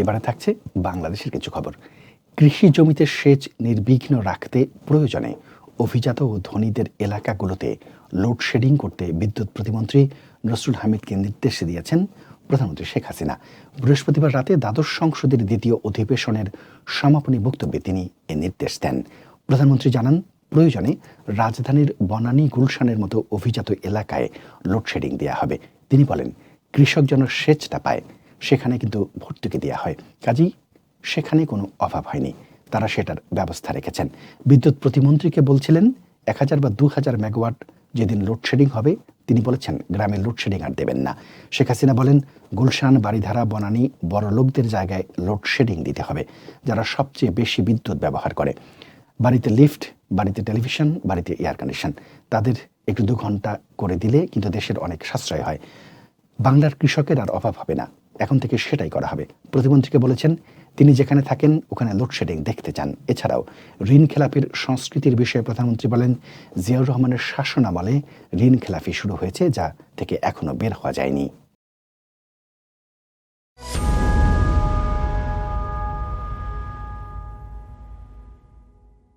এবারে থাকছে বাংলাদেশের কিছু খবর। কৃষি জমিতে সেচ নির্বিঘ্ন রাখতে প্রয়োজনে অভিজাত ও ধনীদের এলাকাগুলোতে লোডশেডিং করতে বিদ্যুৎ প্রতিমন্ত্রী নসরুল হামিদকে নির্দেশ দিয়েছেন প্রধানমন্ত্রী শেখ হাসিনা। বৃহস্পতিবার রাতে দ্বাদশ সংসদের দ্বিতীয় অধিবেশনের সমাপনী বক্তব্যে তিনি এ নির্দেশ দেন। প্রধানমন্ত্রী জানান, প্রয়োজনে রাজধানীর বনানী গুলশানের মতো অভিজাত এলাকায় লোডশেডিং দেওয়া হবে। তিনি বলেন, কৃষক যেন সেচটা পায় সেখানে কিন্তু ভর্তুকি দেওয়া হয়। কাজেই সেখানে কোনো অভাব হয়নি। তারা সেটার ব্যবস্থা রেখেছেন। বিদ্যুৎ প্রতিমন্ত্রীকে বলছিলেন, এক হাজার বা দু হাজার মেগাওয়াট যেদিন লোডশেডিং হবে, তিনি বলেছেন গ্রামে লোডশেডিং আর দেবেন না। শেখ হাসিনা বলেন, গুলশান বাড়িধারা বনানী, বড় লোকদের জায়গায় লোডশেডিং দিতে হবে, যারা সবচেয়ে বেশি বিদ্যুৎ ব্যবহার করে। বাড়িতে লিফট, বাড়িতে টেলিভিশন, বাড়িতে এয়ার কন্ডিশন। তাদের একটু দু ঘণ্টা করে দিলে কিন্তু দেশের অনেক সাশ্রয় হয়। বাংলার কৃষকের আর অভাব হবে না। এখন থেকে সেটাই করা হবে। প্রতিমন্ত্রীকে বলেছেন, তিনি যেখানে থাকেন, ওখানে লোডশেডিং দেখতে চান। এছাড়াও, ঋণ খেলাপির সংস্কৃতির বিষয়ে প্রধানমন্ত্রী বলেন, জিয়াউর রহমানের শাসনামলে ঋণ খেলাপি শুরু হয়েছে, যা থেকে এখনও বের হওয়া যায়নি।